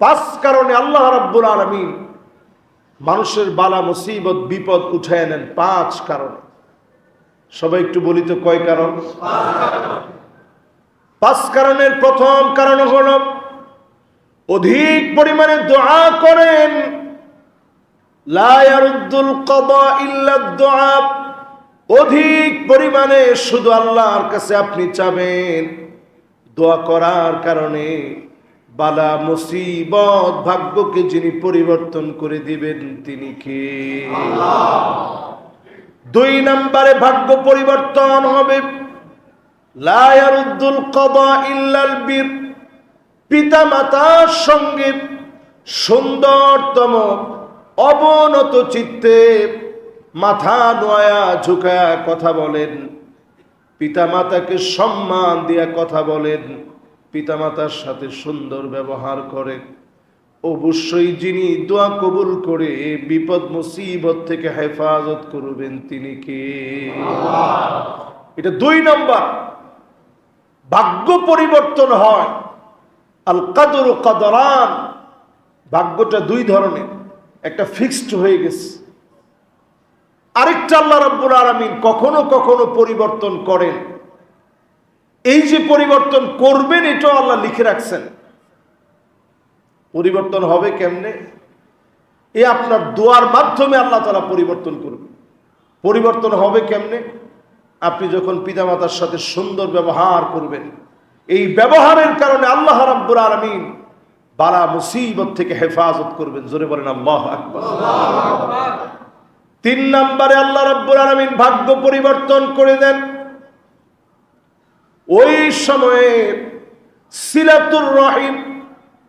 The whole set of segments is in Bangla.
পাঁচ কারণে আল্লাহ রাব্বুল আলমিন মানুষের বালা, মুসিবত, বিপদ উঠায় নেন পাঁচ কারণে। সবাই একটু বলি তো কয় কারণ? পাঁচ কারণের প্রথম কারণ হল, অধিক পরিমাণে দোয়া করেন। অধিক পরিমাণে শুধু আল্লাহর কাছে আপনি চাবেন। দোয়া করার কারণে বালা মুসিবত ভাগ্যকে যিনি পরিবর্তন করে দিবেন, তিনি কে? দুই নম্বরে ভাগ্য পরিবর্তন হবে। লা ইয়ারুদ্দুল কদা ইল্লাল বীর। পিতা মাতার সঙ্গে সুন্দরতম, অবনত চিত্তে মাথা নোয়া, ঝুঁকায়া কথা বলেন। পিতামাতাকে সম্মান দিয়া কথা বলেন। পিতামাতার সাথে সুন্দর ব্যবহার করে। অবশ্যই যিনি দোয়া কবুল করে বিপদ মুসিবত থেকে হেফাজত করবেন তিনি কে? এটা দুই নম্বর। ভাগ্য পরিবর্তন হয়। আল কাদর কাদরান। ভাগ্যটা দুই ধরনের। একটা ফিক্সড হয়ে গেছে। আরেকটা আল্লাহ রাব্বুল আলামিন কখনো কখনো পরিবর্তন করেন। এই যে পরিবর্তন করবেন এটাও আল্লাহ লিখে রাখছেন। পরিবর্তন হবে কেমনে? এ আপনার দোয়ার মাধ্যমে আল্লাহ তালা পরিবর্তন করবে। পরিবর্তন হবে কেমনে? আপনি যখন পিতামাতার সাথে সুন্দর ব্যবহার করবেন এই ব্যবহারের কারণে আল্লাহ রাব্বুল আলামিন বালা মুসিবত থেকে হেফাজত করবেন। জোরে বলেন আল্লাহ আকবার। তিন নম্বরে আল্লাহ রাব্বুল আলামিন ভাগ্য পরিবর্তন করে দেন। ওই সময়ে সিলাতুর রহিম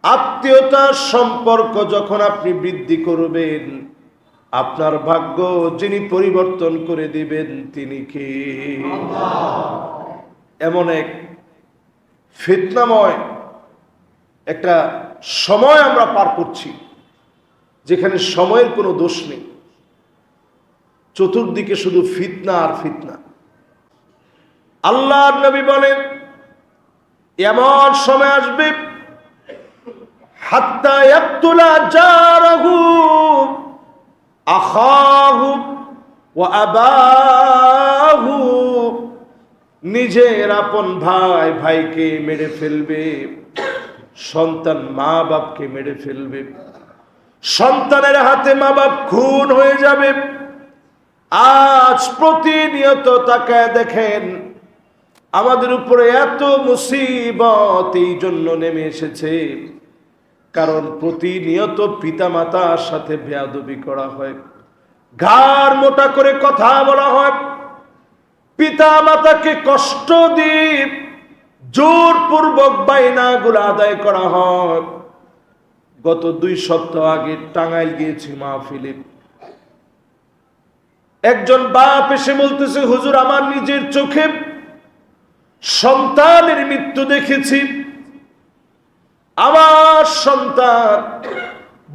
আত্মীয়তার সম্পর্ক যখন আপনি বৃদ্ধি করবেন, আপনার ভাগ্য যিনি পরিবর্তন করে দিবেন তিনি কে? এমন এক ফিতনাময় একটা সময় আমরা পার করছি, যেখানে সময়ের কোনো দোষ নেই। চতুর্দিকে শুধু ফিতনা আর ফিতনা। আল্লাহর নবী বলেন, এমন সময় আসবে জারাহু নিজের আপন ভাই, ভাইকে মেরে ফেলবে, সন্তান মা বাপকে মেরে ফেলবে, সন্তানের হাতে মা বাপ খুন হয়ে যাবে। আজ প্রতিনিয়ত তাকায় দেখেন আমাদের উপরে এত মুসিবত এই জন্য নেমে এসেছে। কারণ প্রতিনিয়ত পিতা মাতার সাথে বেয়াদবি করা হয়। ঘাড় মোটা করে কথা বলা হয়। পিতা মাতাকে কষ্ট দিয়ে জোরপূর্বক বাইনাগুলো আদায় করা হয়। গত দুই সপ্তাহ আগে টাঙ্গাইল গিয়েছি মাহফিলে। একজন বাপ এসে বলতেছে, হুজুর, আমার নিজের চোখে সন্তানের মৃত্যু দেখেছি। আমার সন্তান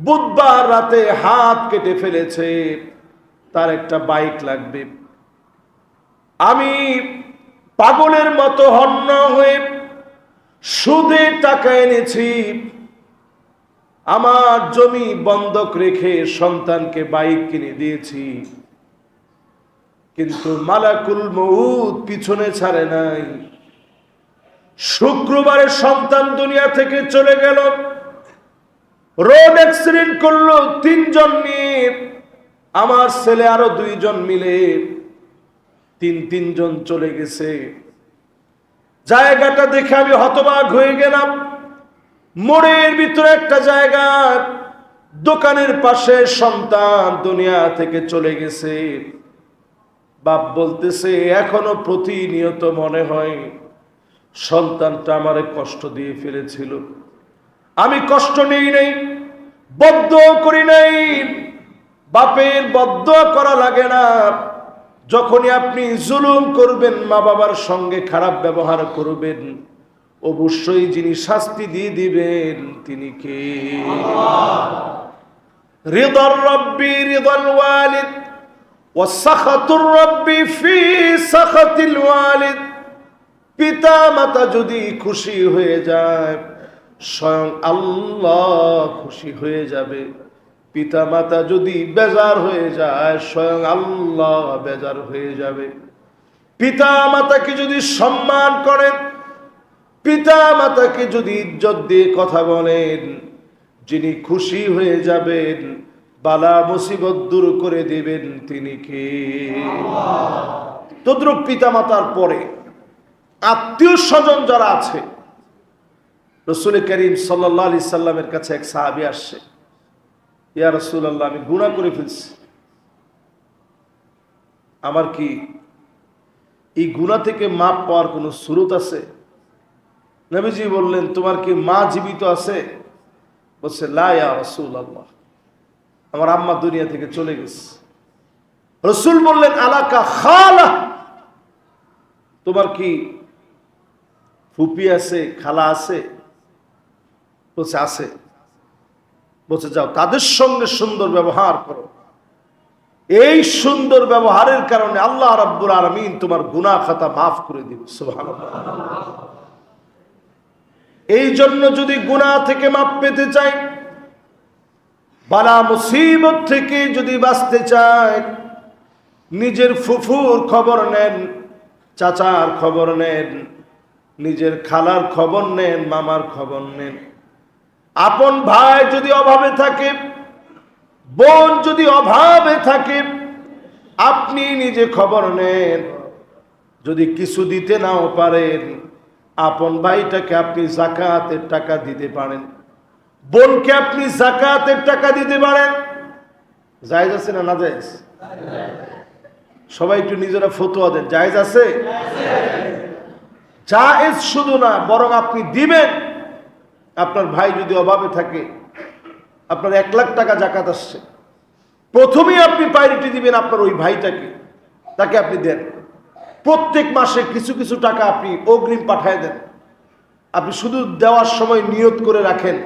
বুধবার রাতে হাত কেটে ফেলেছে। তার একটা বাইক লাগবে। আমি পাগলের মতো হন্য হয়ে সুদে টাকা এনেছি। আমার জমি বন্ধক রেখে সন্তানকে বাইক কিনে দিয়েছি। কিন্তু মালাকুল মউত পিছনে ছাড়ে নাই। শুক্রবারে সন্তান দুনিয়া থেকে চলে গেল। রোড অ্যাক্সিডেন্ট করল তিনজন নিয়ে। আমার ছেলে আরও দুইজন মিলে তিন তিনজন চলে গেছে। জায়গাটা দেখে আমি হতবাক হয়ে গেলাম। মোড়ের ভিতরে একটা জায়গা দোকানের পাশে সন্তান দুনিয়া থেকে চলে গেছে। বাপ বলতেছে, এখনও প্রতিনিয়ত মনে হয় সন্তানটা আমারে কষ্ট দিয়ে ফেলেছিল। আমি কষ্ট নেই নাই বদ্ধ করি নাই। বাপের বদ্ধ করা লাগে না। যখনই আপনি জুলুম করবেন মা বাবার সঙ্গে খারাপ ব্যবহার করবেন, অবশ্যই যিনি শাস্তি দিয়ে দিবেন, তিনি কে? হৃদর রব্বি হৃদল ওয়ালিদ ওয়াসাখাতুর রব্বি ফি সাখাতিল ওয়ালিদ। পিতা মাতা যদি খুশি হয়ে যায়, স্বয়ং আল্লাহ খুশি হয়ে যাবে। পিতা মাতা যদি বেজার হয়ে যায়, স্বয়ং আল্লাহ বেজার হয়ে যাবে। পিতা মাতাকে যদি সম্মান করেন পিতা মাতাকে যদি ইজ্জত দিয়ে কথা বলেন, যিনি খুশি হয়ে যাবেন, বালা মুসিবত দূর করে দেবেন তিনি কে? তদ্রুপ পিতা মাতার পরে আত্মীয় স্বজন যারা আছে, রসুল করিম সাল্লাহ আলি সাল্লামের কাছে এক সাহাবি আসছে, ইয়া রসুল আল্লাহ আমি গুণা করে ফেলছি। আমার কি এই গুণা থেকে মাপ পাওয়ার কোনো স্রোত আছে? নবীজি বললেন, তোমার কি মা জীবিত আছে? বলছে লায়া রসুল আল্লাহ আমার আম্মা দুনিয়া থেকে চলে গেছে। রসুল বললেন, আলাকা খালা, তোমার কি ফুপি আছে, খালা আছে, বলছে আছে। বলছে, যাও, তাদের সঙ্গে সুন্দর ব্যবহার করো। এই সুন্দর ব্যবহারের কারণে আল্লাহ রাব্বুল আলমিন তোমার গুনাহ খাতা মাফ করে দিবে, সুবহানাল্লাহ। এই জন্য যদি গুনাহ থেকে মাপ পেতে চাই, বালা মুসিবত থেকে যদি বাঁচতে চায় নিজের ফুফুর খবর নেন, চাচার খবর নেন নিজের খালার খবর নেন, মামার খবর নেন। আপন ভাই যদি অভাবে থাকে, বোন যদি অভাবে থাকে, আপনি নিজে খবর নেন। যদি কিছু দিতে নাও পারেন, আপন ভাইটাকে আপনি জাকাতের টাকা দিতে পারেন। বোনকে আপনি জাকাতের টাকা দিতে পারেন। জায়জ আছে না না জায়েজ? সবাই একটু নিজেরা ফতোয়া দেন। জায়েজ আছে? জায়েজ শুধু না, বরং আপনি দিবেন। আপনার ভাই যদি অভাবে থাকে, আপনার এক লাখ টাকা জাকাত আসছে। প্রথমেই আপনি প্রায়োরিটি দিবেন আপনার ওই ভাইটাকে, তাকে আপনি দেন। প্রত্যেক মাসে কিছু কিছু টাকা আপনি অগ্রিম পাঠায় দেন। আপনি শুধু দেওয়ার সময় নিয়ত করে রাখেন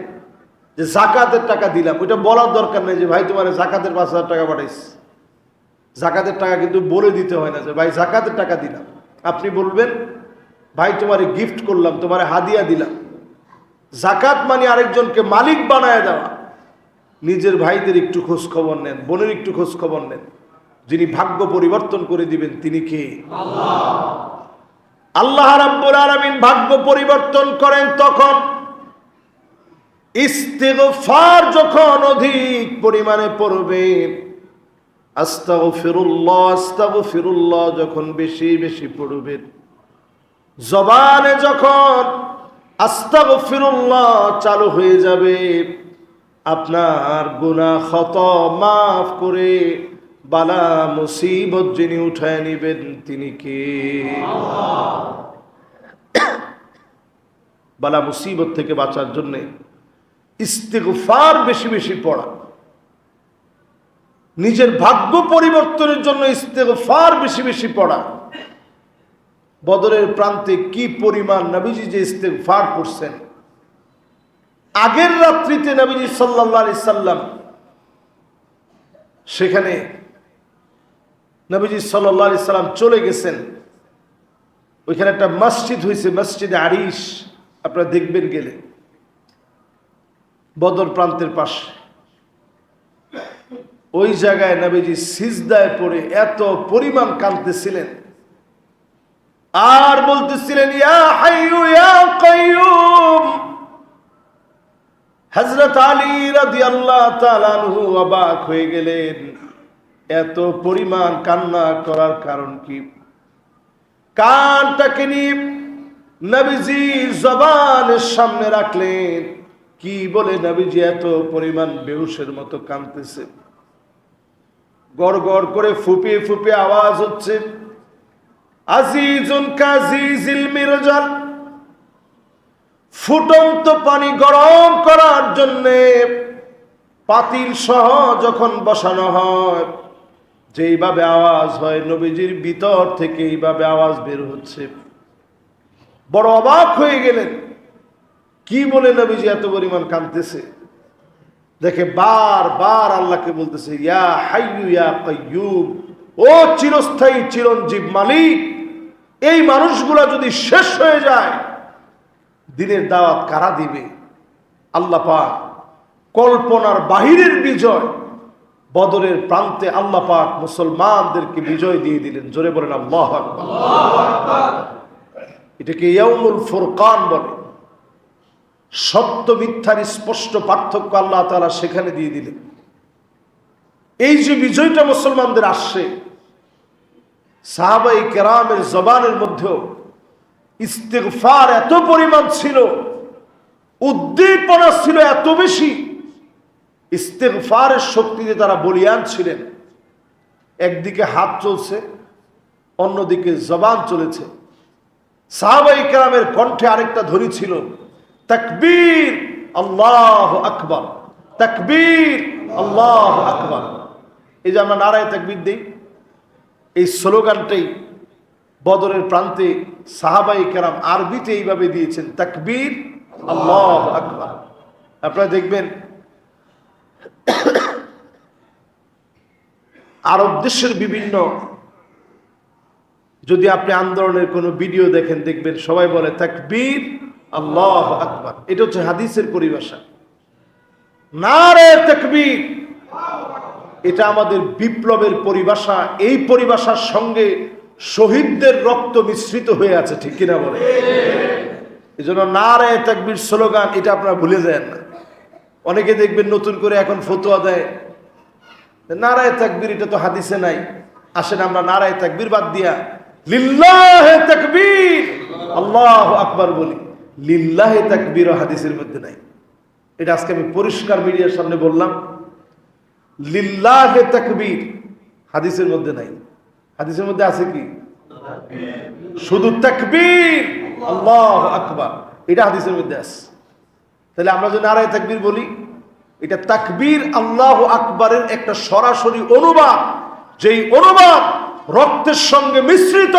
যে জাকাতের টাকা দিলাম। ওইটা বলার দরকার নেই যে, ভাই, তোমার জাকাতের পাঁচ হাজার টাকা পাঠাইস জাকাতের টাকা কিন্তু বলে দিতে হয় না যে, ভাই, জাকাতের টাকা দিলাম। আপনি বলবেন ভাই, তোমারে গিফট করলাম, তোমারে হাদিয়া দিলাম। জাকাত মানে আরেকজনকে মালিক বানায় দেওয়া। নিজের ভাইদের একটু খোঁজ খবর নেন, বোনের একটু খোঁজ খবর নেন। যিনি ভাগ্য পরিবর্তন করে দিবেন, তিনি কে? আল্লাহ। রাব্বুল আলামিন ভাগ্য পরিবর্তন করেন তখন। ইস্তেগফার যখন অধিক পরিমাণে পড়বে, আস্তাগফিরুল্লাহ আস্তাগফিরুল্লাহ যখন বেশি বেশি পড়বেন জবানে যখন আস্তাগফিরুল্লাহ চালু হয়ে যাবে, আপনার গুনাহ ক্ষত মাফ করে বালা মুসিবত যিনি উঠায় নিবেন তিনি কে? বালা মুসিবত থেকে বাঁচার জন্য ইস্তেগফার বেশি বেশি পড়া। নিজের ভাগ্য পরিবর্তনের জন্য ইস্তেগফার বেশি বেশি পড়া। বদরের প্রান্তে কি পরিমাণ নবীজি যে ইস্তেগফার করছেন। আগের রাত্রিতে নবীজি সাল্লাহ আলি সাল্লাম সেখানে নবীজি সাল্লাহ আলি সাল্লাম চলে গেছেন। ওইখানে একটা মসজিদ হয়েছে মসজিদে আরিস আপনারা দেখবেন গেলে। বদর প্রান্তের পাশে। ওই জায়গায় নবীজি সিজদায় পড়ে এত পরিমাণ কাঁদতেছিলেন। আর বলতেছিলেন হযরত আলী অবাক হয়ে গেলেন। এত পরিমাণ কান্না করার কারণ কি? কানটাকে নিয়ে নবীজি জবানের সামনে রাখলেন। কি বলে নবীজি এত পরিমাণ বেহুশের মতো কাঁদতেছে। গড় গড় করে ফুপিয়ে ফুপিয়ে আওয়াজ হচ্ছে। আজিজুন কাজিজিল মিরজাল, ফুটন্ত পানি গরম করার জন্যে পাতিল সহ যখন বসানো হয়, যেইভাবে আওয়াজ হয়, নবীজির ভিতর থেকে এইভাবে আওয়াজ বের হচ্ছে। বড় অবাক হয়ে গেলেন। কি বলে নবীজি এত পরিমাণ কাঁদতেছে? দেখে বার বার আল্লাহকে বলতেছে, ইয়া হাইয়ু, ইয়া কাইয়ুম, ও চিরস্থায়ী, চিরঞ্জীব মালিক এই মানুষগুলা যদি শেষ হয়ে যায়, দিনের দাওয়াত কারা দিবে? আল্লাহ পাক কল্পনার বাহিরের বিজয়, বদরের প্রান্তে আল্লাহ পাক মুসলমানদেরকে বিজয় দিয়ে দিলেন। জোরে বলেন, আল্লাহ এটাকে ইয়ামুল ফুরকান বলে। সত্য মিথ্যার স্পষ্ট পার্থক্য আল্লাহ তালা সেখানে দিয়ে দিলেন। এই যে বিজয়টা মুসলমানদের আসছে সাহাবাই কেরামের জবানের মধ্যেও ইস্তেগফার এত পরিমাণ ছিল, উদ্দীপনা ছিল এত বেশি, ইস্তেগফারের শক্তিতে তারা বলিয়ান ছিলেন। একদিকে হাত চলছে, অন্যদিকে জবান চলেছে। সাহাবাই কেরামের কণ্ঠে আরেকটা ধরি ছিল, তাকবীর, আল্লাহ আকবর, তাকবীর, আল্লাহ আকবর। এই যে আমরা নারায় তাকবীর দিই এই স্লোগানটাই বদরের প্রান্তে সাহাবাই কেরাম আরবিতে এইভাবে দিয়েছেন, তাকবীর আল্লাহ আকবর। আপনারা দেখবেন আরব দেশের বিভিন্ন, যদি আপনি আন্দোলনের কোনো ভিডিও দেখেন, দেখবেন সবাই বলে, তাকবীর আল্লাহ আকবর। এটা হচ্ছে হাদিসের পরিভাষা। না রে তাকবীর! এটা আমাদের বিপ্লবের পরিভাষা। এই পরিভাষার সঙ্গে শহীদদের রক্ত মিশ্রিত হয়ে আছে, ঠিক কিনা বলে এই জন্য না রে তাকবীর স্লোগান, এটা আপনারা ভুলে যায় না। অনেকে দেখবেন নতুন করে এখন ফতোয়া দেয় নারায় তাকবীর, এটা তো হাদিসে নাই। আসেন আমরা নারায় তাকবীর বাদ দিয়া, লিল্লাহে তাকবীর, আল্লাহ আকবার বলি। লিল্লাহে তাকবীর হাদিসের মধ্যে নাই। এটা আজকে আমি পরিষ্কার মিডিয়ার সামনে বললাম। লিল্লাহে তাকবীর। হাদিসের মধ্যে নাই। হাদিসের মধ্যে আছে কি? শুধু তাকবীর। আল্লাহ আকবার। এটা হাদিসের মধ্যে আছে। তাহলে আমরা যদি নারায় তাকবীর বলি, এটা তাকবীর আল্লাহ আকবরের একটা সরাসরি অনুবাদ। যেই অনুবাদ রক্তের সঙ্গে মিশ্রিত,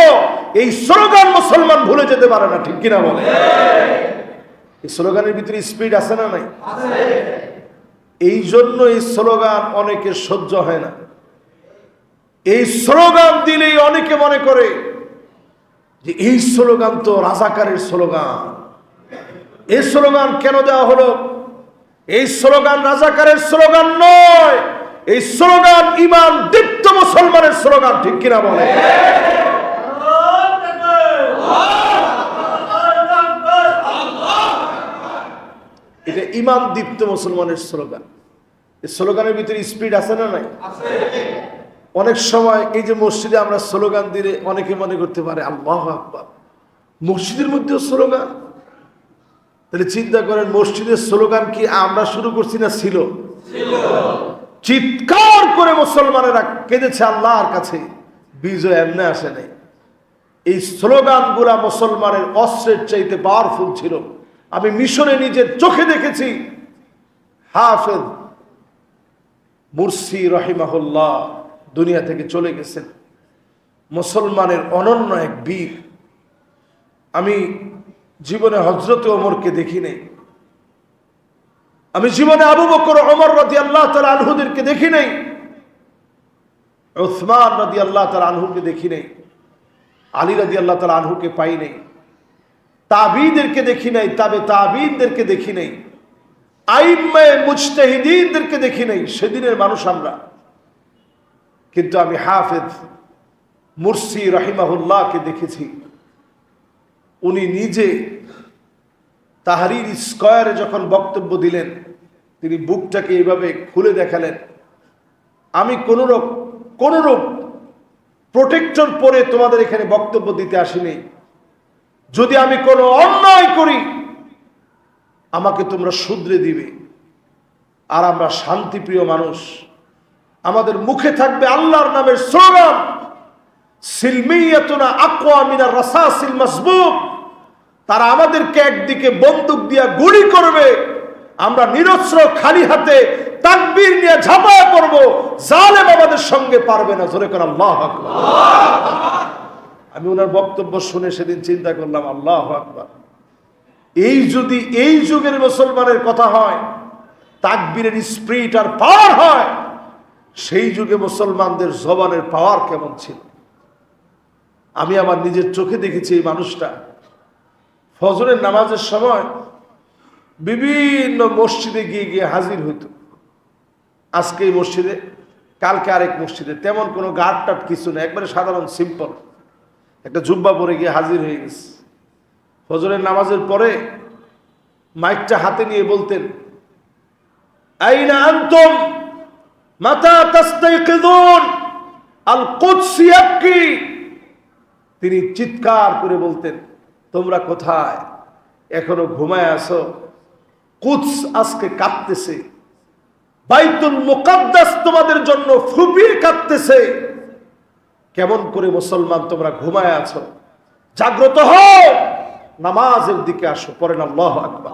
এই স্লোগান মুসলমান ভুলে যেতে পারে না, ঠিক কিনা বলে? এই স্লোগানের ভিতরে স্পিড আছে না নাই? এই জন্য এই স্লোগান অনেকে সহ্য হয় না। এই স্লোগান দিলেই অনেকে মনে করে যে এই স্লোগান তো রাজাকারের স্লোগান। এই স্লোগান কেন দেওয়া হলো? এই স্লোগান রাজাকারের স্লোগান নয়, এই স্লোগান ইমান দীপ্ত মুসলমানের স্লোগান, ঠিক কিনা বলে এটা ইমান দীপ্ত মুসলমানের স্লোগান। এই স্লোগানের ভিতরে স্পিড আছে না নাই? অনেক সময় এই যে মসজিদে আমরা স্লোগান দিলে অনেকে মনে করতে পারে, আল্লাহ আকবার। মসজিদের মধ্যেও স্লোগান? তাহলে চিন্তা করেন, মসজিদের স্লোগান কি আমরা শুরু করছি না ছিল? চিৎকার করে মুসলমানেরা কেঁদেছে আল্লাহর কাছে। বিজয় এমনি আসে নাই। এই স্লোগান স্লোগানগুলা মুসলমানের অস্ত্রের চাইতে পাওয়ারফুল ছিল। আমি মিশরে নিজের চোখে দেখেছি। হাফেজ মুরসি রহিমাহুল্লাহ দুনিয়া থেকে চলে গেছেন। মুসলমানের অনন্য এক বীর। আমি জীবনে হজরত ওমরকে দেখি নেই। আমি জীবনে আবু বকর অমর রাজি আল্লাহ তালা আনহুদেরকে দেখি নেই। ওসমান রাজি আল্লাহ তালা আনহুকে দেখি নেই। আলী রাজি আল্লাহ তালা আনহুকে পাই নেই। তাবিদেরকে দেখি নাই, তাবে তাবিনদেরকে দেখি নাই। আইম্মায় মুজতাহিদিনদেরকে দেখি নাই, সেদিনের মানুষ আমরা। কিন্তু আমি হাফেজ মুরসি রহিমাহুল্লাহকে দেখেছি। উনি নিজে তাহারির স্কয়ারে যখন বক্তব্য দিলেন, তিনি বুকটাকে এইভাবে খুলে দেখালেন। আমি কোনরূপ কোনরূপ প্রোটেক্টর পরে তোমাদের এখানে বক্তব্য দিতে আসিনি। যদি আমি কোনো অন্যায় করি, আমাকে তোমরা শুধরে দিবে। আর আমরা শান্তিপ্রিয় মানুষ। আমাদের মুখে থাকবে আল্লাহর নামের স্লোগান সিলমিয়াতুনা আকওয়া মিনার রাসাসিল মাসবুক তারা আমাদেরকে একদিকে বন্দুক দিয়া গুলি করবে। আমরা নিরস্ত্র খালি হাতে তাকবীর নিয়ে ঝাঁপায় করব জালেম আমাদের সঙ্গে পারবে না। জোরে করে আল্লাহ আকবার। আমি ওনার বক্তব্য শুনে সেদিন চিন্তা করলাম, আল্লাহ আকবার। এই যদি এই যুগের মুসলমানের কথা হয়, তাকবীরের স্প্রিট আর পাওয়ার হয়, সেই যুগে মুসলমানদের জবানের পাওয়ার কেমন ছিল? আমি আমার নিজের চোখে দেখেছি এই মানুষটা। ফজরের নামাজের সময় বিভিন্ন মসজিদে গিয়ে গিয়ে হাজির হইতো। আজকে এই মসজিদে, কালকে আরেক মসজিদে। তেমন কোনো গার্ড টাট কিছু না একবারে সাধারণ সিম্পল একটা জুব্বা পরে গিয়ে হাজির হয়ে গেছে। ফজরের নামাজের পরে মাইকটা হাতে নিয়ে বলতেন, আইনা আনতুম? মাতা আল কুদসি তিনি চিৎকার করে বলতেন, তোমরা কোথায়? এখনও ঘুমায় আছো? কুদস আজকে কাঁদতেছে। বাইতুল মুকাদ্দাস তোমাদের জন্য ফুপিয়ে কাঁদতেছে। কেমন করে মুসলমান তোমরা ঘুমায় আছো? জাগ্রত হও! নামাজের দিকে আসো পরেন আল্লাহ আকবার।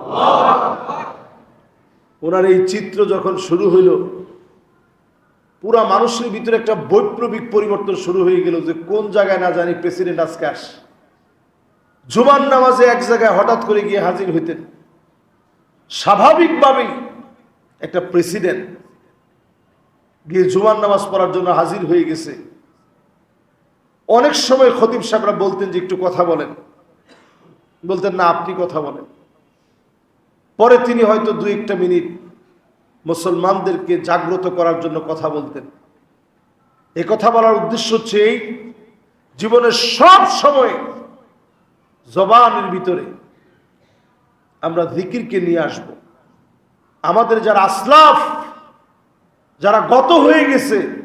ওনার এই চিত্র যখন শুরু হইল, পুরা মানুষের ভিতরে একটা বৈপ্লবিক পরিবর্তন শুরু হয়ে গেল যে কোন জায়গায় না জানি প্রেসিডেন্ট আজকে আস। জুমার নামাজে এক জায়গায় হঠাৎ করে গিয়ে হাজির হইতেন। স্বাভাবিকভাবেই একটা প্রেসিডেন্ট গিয়ে জুমার নামাজ পড়ার জন্য হাজির হয়ে গেছে। অনেক সময় খতিব সাহেবরা বলতেন যে একটু কথা বলেন। বলতেন, না, আপনি কথা বলেন। পরে তিনি হয়তো দু একটা মিনিট মুসলমানদেরকে জাগ্রত করার জন্য কথা বলতেন। এ কথা বলার উদ্দেশ্য হচ্ছে এই, জীবনের সব সময় জবানের ভিতরে আমরা জিকিরকে নিয়ে আসব। আমাদের যারা আসলাফ, যারা গত হয়ে গেছে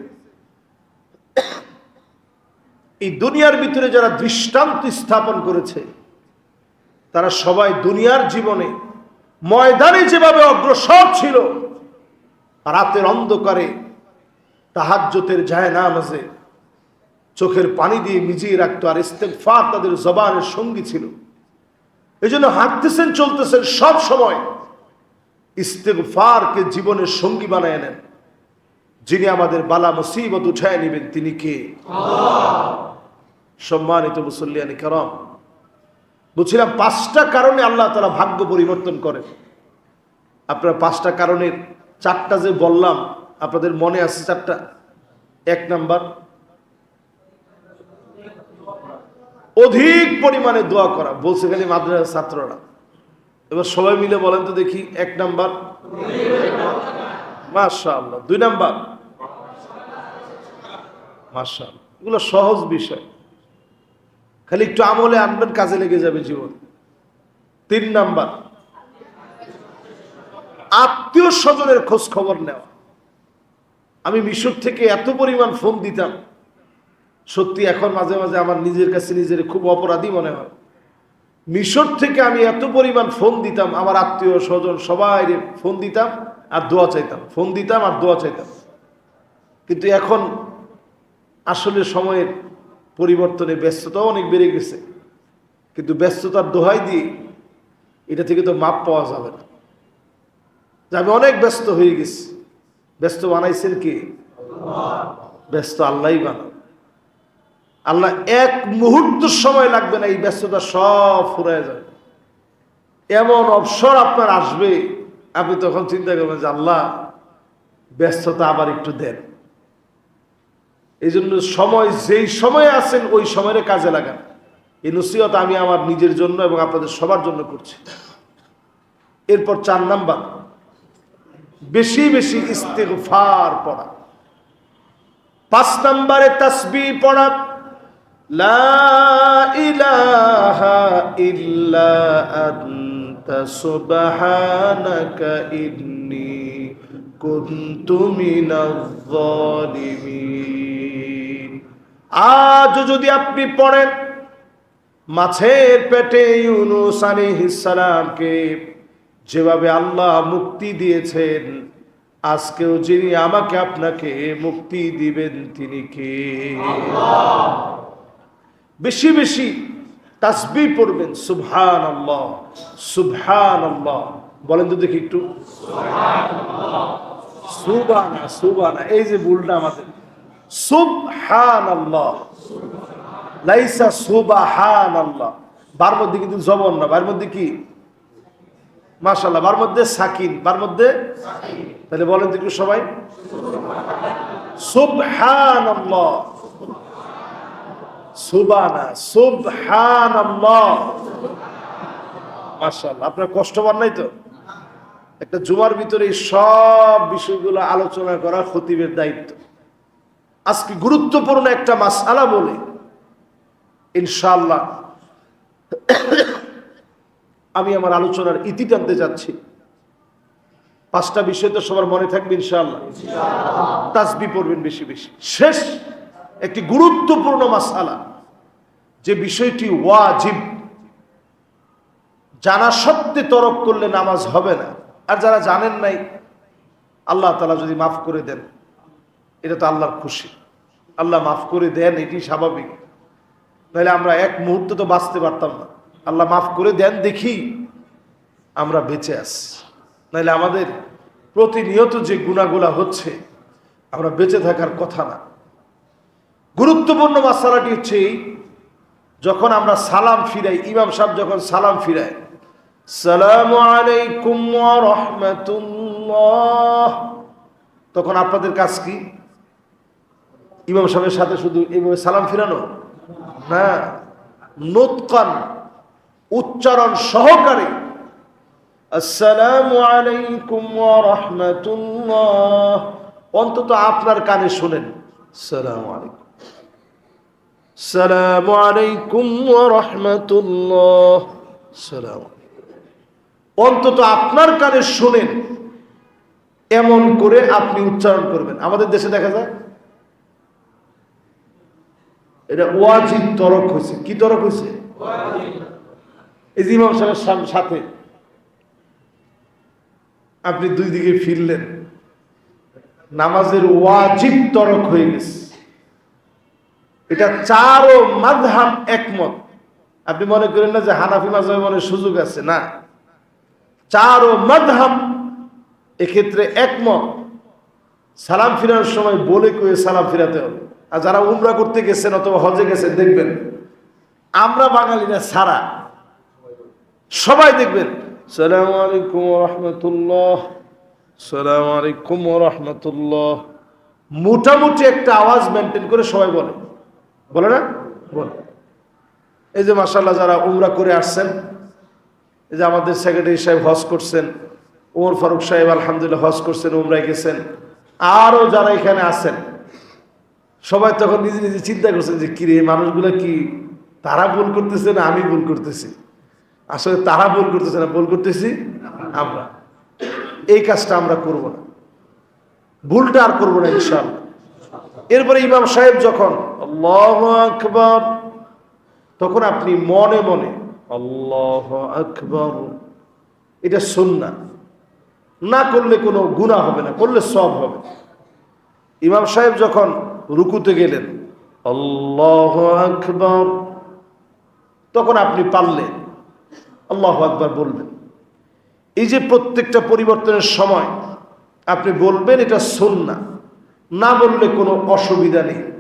এই দুনিয়ার ভিতরে যারা দৃষ্টান্ত স্থাপন করেছে, তারা সবাই দুনিয়ার জীবনে ময়দানে যেভাবে অগ্রসর ছিল, রাতের অন্ধকারে তাহাজ্যতের যায় না মাঝে চোখের পানি দিয়ে মিজিয়ে রাখতো আর ইস্তেকফার তাদের জবানের সঙ্গী ছিল। এই জন্য হাঁটতেছেন, চলতেছেন সব সময় ইস্তেকফারকে জীবনের সঙ্গী বানায় নেন। যিনি আমাদের বালা মুসিবত উঠায় নেবেন, তিনি কে? সম্মানিত মুসল্লিয়ানি কারম বলছিলাম পাঁচটা কারণে আল্লাহ তারা ভাগ্য পরিবর্তন করেন। আপনার পাঁচটা কারণের চারটা যে বললাম, আপনাদের মনে আছে চারটা? এক নাম্বার, অধিক পরিমাণে দোয়া করা। বলছে খালি মাদ্রাসার ছাত্ররা। এবার সবাই মিলে বলেন তো দেখি, এক নাম্বার। মাশা আল্লাহ দুই নাম্বার। মাশা এগুলো সহজ বিষয়। খালি একটু আমলে আনবেন, কাজে লেগে যাবে জীবন। তিন নাম্বার, আত্মীয় স্বজনের খোঁজ খবর নেওয়া। আমি মিশর থেকে এত পরিমাণ ফোন দিতাম, সত্যি এখন মাঝে মাঝে আমার নিজের কাছে নিজের খুব অপরাধী মনে হয়। মিশর থেকে আমি এত পরিমাণ ফোন দিতাম, আমার আত্মীয় স্বজন সবাই ফোন দিতাম আর দোয়া চাইতাম। ফোন দিতাম আর দোয়া চাইতাম। কিন্তু এখন আসলে সময়ের পরিবর্তনে ব্যস্ততাও অনেক বেড়ে গেছে। কিন্তু ব্যস্ততার দোহাই দিয়ে এটা থেকে তো মাপ পাওয়া যাবে না। যে আমি অনেক ব্যস্ত হয়ে গেছি। ব্যস্ত বানাইছেন কি? ব্যস্ত আল্লাহ বানা আল্লাহ এক মুহূর্ত সময় লাগবে না, এই ব্যস্ততা সব ফুরায় যাবে। এমন অবসর আপনার আসবে, আপনি তখন চিন্তা করবেন যে আল্লাহ, ব্যস্ততা আবার একটু দেন। এই জন্য সময়, যেই সময়ে আছেন, ওই সময়ের কাজে লাগান। এই নসিহত আমি আমার নিজের জন্য এবং আপনাদের সবার জন্য করছি। এরপর চার নাম্বার। বেশি বেশি ইস্তেগফার পড়া। পাঁচ নাম্বারে তাসবি পড়া। লা ইলাহা ইল্লা আনতা সুবহানাকা ইন্নী কুনতু মিনাজ আজ যদি আপনি পড়েন, মাছের পেটে ইউনুস আলাইহিস সালামকে যেভাবে আল্লাহ মুক্তি দিয়েছেন, আজকেও যিনি আমাকে আপনাকে মুক্তি দিবেন তিনি কে? বেশি বেশি তাসবি পড়বেন সুবহান আল্লাহ সুবহান আল্লাহ বলেন তো দেখি একটু। সুবানা সুবানা এই যে ভুলটা আমাদের। সুবহান লাইসা সুবাহান আল্লাহ বার মধ্যে কিন্তু জবন না? বার মধ্যে কি? মাশাল্লাহ বার মধ্যে সাকিন, বার মধ্যে তাহলে বলেন তো একটু সবাই। সুবহান আল্লাহ সুবানা সুবহান আল্লাহ মাশাল্লাহ আপনার কষ্ট পান নাই তো? একটা জুমার ভিতরে এই সব বিষয়গুলো আলোচনা করা খতিবের দায়িত্ব। আজকে গুরুত্বপূর্ণ একটা মাসালা বলে। ইনশাল্লাহ আমি আমার আলোচনার ইতি টানতে যাচ্ছি। পাঁচটা বিষয় তো সবার মনে থাকবে ইনশাল্লাহ তাসবি পড়বেন বেশি বেশি। শেষ একটি গুরুত্বপূর্ণ মাসালা যে বিষয়টি ওয়াজিব। জানা সত্ত্বে তরক করলে নামাজ হবে না। আর যারা জানেন নাই আল্লাহ তালা যদি মাফ করে দেন এটা তো আল্লাহর খুশি। আল্লাহ মাফ করে দেন এটি স্বাভাবিক। নাহলে আমরা এক মুহূর্ত তো বাঁচতে পারতাম না। আল্লাহ মাফ করে দেন দেখি আমরা বেঁচে আছি। নাহলে আমাদের প্রতিনিয়ত যে গুণাগুলা হচ্ছে আমরা বেঁচে থাকার কথা না। গুরুত্বপূর্ণ মশালাটি হচ্ছে এই, যখন আমরা সালাম ফিরাই ইমাম সাহেব যখন সালাম ফিরাই সালাম আলাইকুম রাহমাতুল্লাহ তখন আপনাদের কাজ কি? ইমাম সাহেবের সাথে শুধু এইভাবে সালাম ফিরানো? না। নোৎকান উচ্চারণ সহকারে অন্তত আপনার কানে শোনেন। সালাম আলাইকুম। সালাম সালাম অন্তত আপনার কানে শুনেন। এমন করে আপনি উচ্চারণ করবেন। আমাদের দেশে দেখা যায় এটা ওয়াজিব তরক হয়েছে কি তরক হয়েছে এই যে ইমাম সাহেবের সাথে আপনি দুই দিকে ফিরলেন। নামাজের ওয়াজিব তরক হয়ে গেছে। এটা চার চারো মাযহাব একমত। আপনি মনে করেন না যে হানাফি মাযহাবে মনে সুযোগ আছে? না। চার চারো মাযহাব এক্ষেত্রে একমত। সালাম ফিরানোর সময় বলে কয়ে সালাম ফিরাতে হবে। আর যারা উমরা করতে গেছেন অথবা হজে গেছেন, দেখবেন আমরা বাঙালিরা সারা। সবাই দেখবেন। সালাম আলাইকুম রহমতুল্লাহ, সালাম আলাইকুম রহমতুল্লাহ। মোটামুটি একটা আওয়াজ মেনটেন করে সবাই বলে। বলে না? বলে। এই যে মাসাল্লাহ যারা উমরা করে আসছেন, এই যে আমাদের সেক্রেটারি সাহেব হজ করছেন, ওমর ফারুক সাহেব আলহামদুলিল্লাহ হজ করছেন, উমরায় গেছেন আরও যারা এখানে আছেন সবাই তখন নিজে নিজে চিন্তা করছেন যে, কিরে মানুষগুলো কি তারা ভুল করতেছে না আমি ভুল করতেছি? আসলে তারা ভুল করতেছে না, ভুল করতেছি আমরা। এই কাজটা আমরা করব না। ভুলটা আর করব না, ইনশাআল্লাহ। এরপরে ইমাম সাহেব যখন আকবর, তখন আপনি মনে মনে আল্লাহ আকবর, এটা সুন্না না করলে কোনো গুণা হবে না, করলে সব হবে। ইমাম সাহেব যখন রুকুতে গেলেন। আল্লাহ আকবর। তখন আপনি পারলেন। আল্লাহ আকবর বলবেন। এই যে প্রত্যেকটা পরিবর্তনের সময় আপনি বলবেন এটা সুন্না না বললে কোনো অসুবিধা নেই।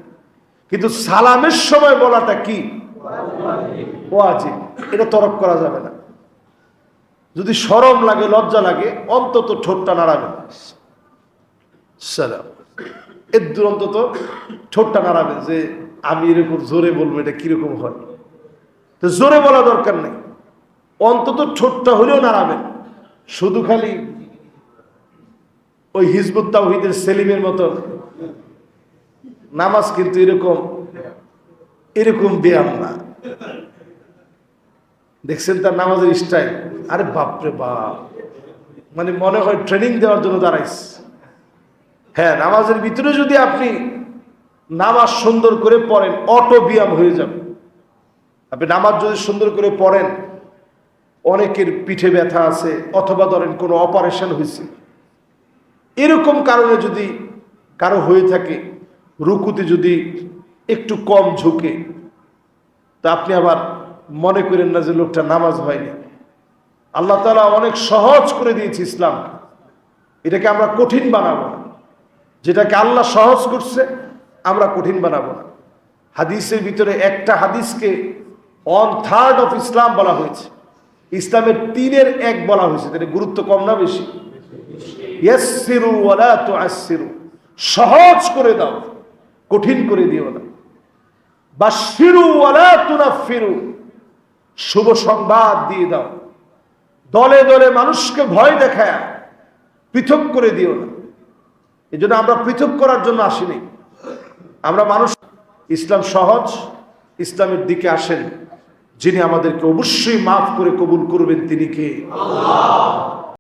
কিন্তু সালামের সময় বলাটা কি? ওয়াজিব। এটা তরক করা যাবে না। যদি সরম লাগে, লজ্জা লাগে, অন্তত ঠোঁটটা নাড়াবে সালাম। এর দূর অন্তত ঠোঁটটা নাড়াবেন যে আমি এরকম জোরে বলব, এটা কীরকম হয়? তো জোরে বলা দরকার নেই। অন্তত ঠোঁটটা হলেও নাড়াবেন। শুধু খালি ওই হিজবুত তাওহিদের সেলিমের মতো নামাজ কিন্তু এরকম এরকম ব্যায়াম না। দেখছেন তার নামাজের স্টাইল? আরে বাপরে বাপ। মানে মনে হয় ট্রেনিং দেওয়ার জন্য দাঁড়াইছে। হ্যাঁ নামাজের ভিতরে যদি আপনি নামাজ সুন্দর করে পড়েন, অটো ব্যায়াম হয়ে যাবে। আপনি নামাজ যদি সুন্দর করে পড়েন, অনেকের পিঠে ব্যথা আছে, অথবা ধরেন কোনো অপারেশন হয়েছে। এরকম কারণে যদি কারও হয়ে থাকে, রুকুতে যদি একটু কম ঝুঁকে, তা আপনি আবার মনে করেন না যে লোকটা নামাজ হয়নি। আল্লাহ তালা অনেক সহজ করে দিয়েছে ইসলাম এটাকে আমরা কঠিন বানাবো না। যেটাকে আল্লাহ সহজ করছে, আমরা কঠিন বানাবো না। হাদিসের ভিতরে একটা হাদিসকে অন থার্ড অফ ইসলাম বলা হয়েছে। ইসলামের তিনের এক বলা হয়েছে, তাহলে গুরুত্ব কম না বেশি? সহজ করে দাও, কঠিন করে দিও না। বা বাশিরু ওয়ালা তুনাফিরু শুভ সংবাদ দিয়ে দাও। দলে দলে মানুষকে ভয় দেখায়, পৃথক করে দিও না। এই জন্য আমরা পৃথক করার জন্য আসিনি। আমরা মানুষ, ইসলাম সহজ, ইসলামের দিকে আসেন। যিনি আমাদেরকে অবশ্যই মাফ করে কবুল করবেন তিনি কে?